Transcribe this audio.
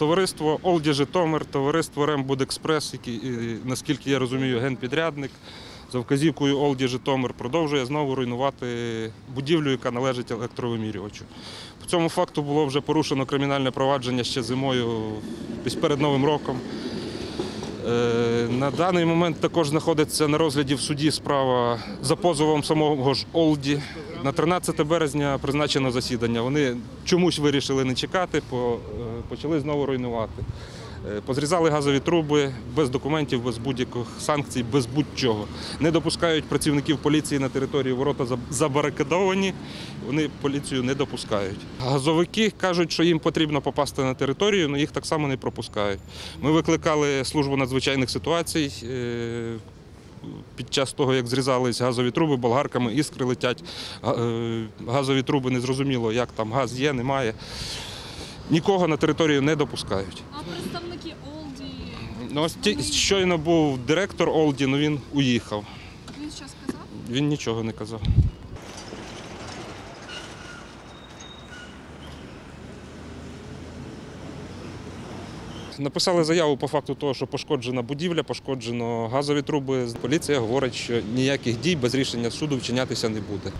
Товариство Олді Житомир, товариство Рембудекспрес, який, наскільки я розумію, генпідрядник, за вказівкою Олді Житомир продовжує знову руйнувати будівлю, яка належить електровимірювачу. По цьому факту було вже порушено кримінальне провадження ще зимою, перед Новим роком. Е, На даний момент також знаходиться на розгляді в суді справа за позовом самого ж Олді. На 13 березня призначено засідання. Вони чомусь вирішили не чекати, е, почали знову руйнувати. Е, Позрізали газові труби без документів, без будь-яких санкцій, без будь-чого. Не допускають працівників поліції на території ворота забарикадовані. Вони поліцію не допускають. Газовики кажуть, що їм потрібно попасти на територію, але їх так само не пропускають. Ми викликали службу надзвичайних ситуацій. е, Під час того, як зрізались газові труби, болгарками іскри летять. Е, Газові труби незрозуміло, як там газ є, немає. Нікого на територію не допускають. Представники Олді, Ну, ось ті- щойно був директор Олді, але він уїхав. він щось казав? Він нічого не казав. Написали заяву по факту того, що пошкоджена будівля, пошкоджено газові труби. Поліція говорить, що ніяких дій без рішення суду вчинятися не буде.